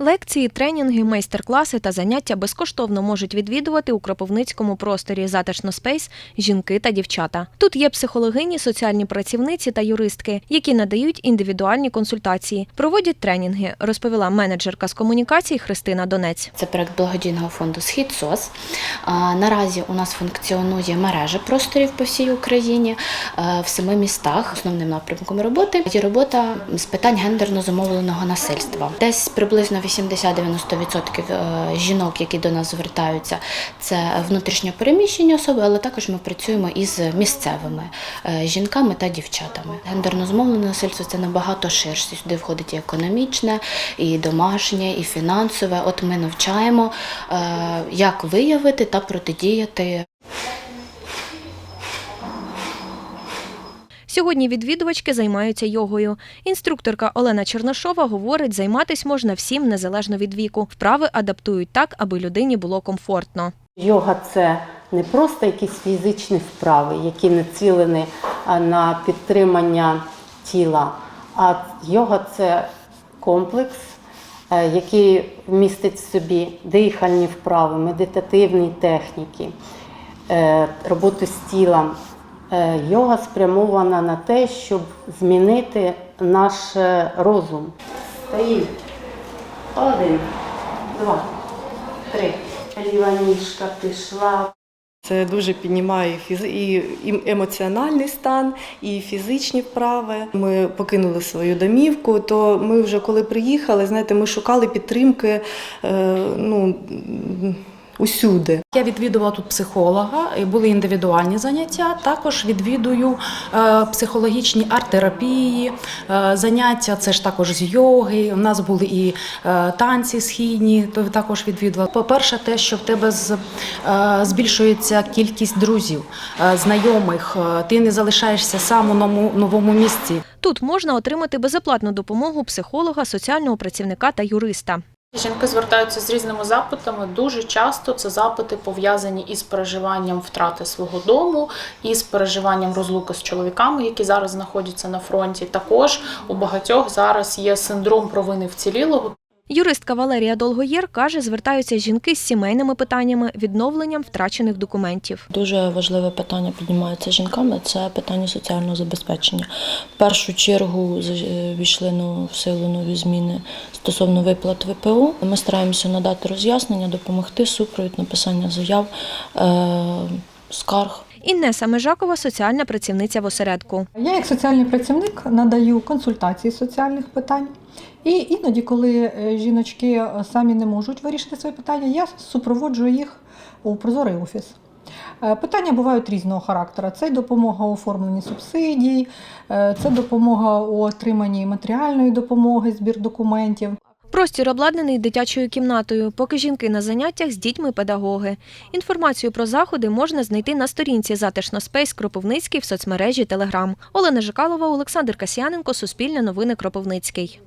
Лекції, тренінги, майстер-класи та заняття безкоштовно можуть відвідувати у Кропивницькому просторі Затишно Спейс жінки та дівчата. Тут є психологині, соціальні працівниці та юристки, які надають індивідуальні консультації, проводять тренінги, розповіла менеджерка з комунікацій Христина Донець. Це проект благодійного фонду Схід СОС. Наразі у нас функціонує мережа просторів по всій Україні е, в семи містах. Основним напрямком роботи є робота з питань гендерно зумовленого насильства. Десь приблизно 80-90% е, жінок, які до нас звертаються, це внутрішньо переміщені особи, але також ми працюємо із місцевими е, жінками та дівчатами. Гендерно зумовлене насильство це набагато ширше. Сюди входить і економічне, і домашнє, і фінансове. От ми навчаємо, е, як виявити та протидіяти Сьогодні відвідувачки займаються йогою. Інструкторка Олена Черношова говорить, займатись можна всім незалежно від віку. Вправи адаптують так, аби людині було комфортно. Йога це не просто якісь фізичні вправи, які націлені на підтримання тіла, а йога це комплекс, е, який містить в собі дихальні вправи, медитативні техніки, е, роботу з тілом. Е, Йога спрямована на те, щоб змінити наш е, розум. Стоїть. Один, два, три. Ліва ніжка пішла. Це дуже піднімає фізи- і емоціональний стан, і фізичні вправи. Ми покинули свою домівку. То ми вже коли приїхали, знаєте, ми шукали підтримки е, ну, усюди. Я відвідувала тут психолога, були індивідуальні заняття. Також відвідую е, психологічні арт-терапії, е, заняття це ж також з йоги. У нас були і е, танці східні, то також відвідувала. По-перше, те, що в тебе з, е, збільшується кількість друзів, е, знайомих, ти не залишаєшся сам у новому, новому місці. Тут можна отримати безоплатну допомогу психолога, соціального працівника та юриста. Жінки звертаються з різними запитами. Дуже часто це запити пов'язані із переживанням втрати свого дому, із переживанням розлуки з чоловіками, які зараз знаходяться на фронті. Також у багатьох зараз є синдром провини вцілілого. Юристка Валерія Долгоєр каже, звертаються жінки з сімейними питаннями, відновленням втрачених документів. Дуже важливе питання піднімається жінками це питання соціального забезпечення. В першу чергу е, війшли ну, в силу нові зміни стосовно виплат ВПО. Ми стараємося надати роз'яснення, допомогти супровід написання заяв, е, скарг. Інеса Межакова, соціальна працівниця в осередку. Я як соціальний працівник надаю консультації соціальних питань. І іноді, коли е, жіночки е, самі не можуть вирішити свої питання, я супроводжую їх у прозорий офіс. Е, Питання бувають різного характеру. Це допомога у оформленні субсидій, це допомога у отриманні матеріальної допомоги, збір документів. Простір обладнаний дитячою кімнатою, поки жінки на заняттях з дітьми педагоги. Інформацію про заходи можна знайти на сторінці Затишно Спейс Кропивницький в соцмережі Телеграм. Олена Жикалова, Олександр Касьяненко, Суспільне новини Кропивницький.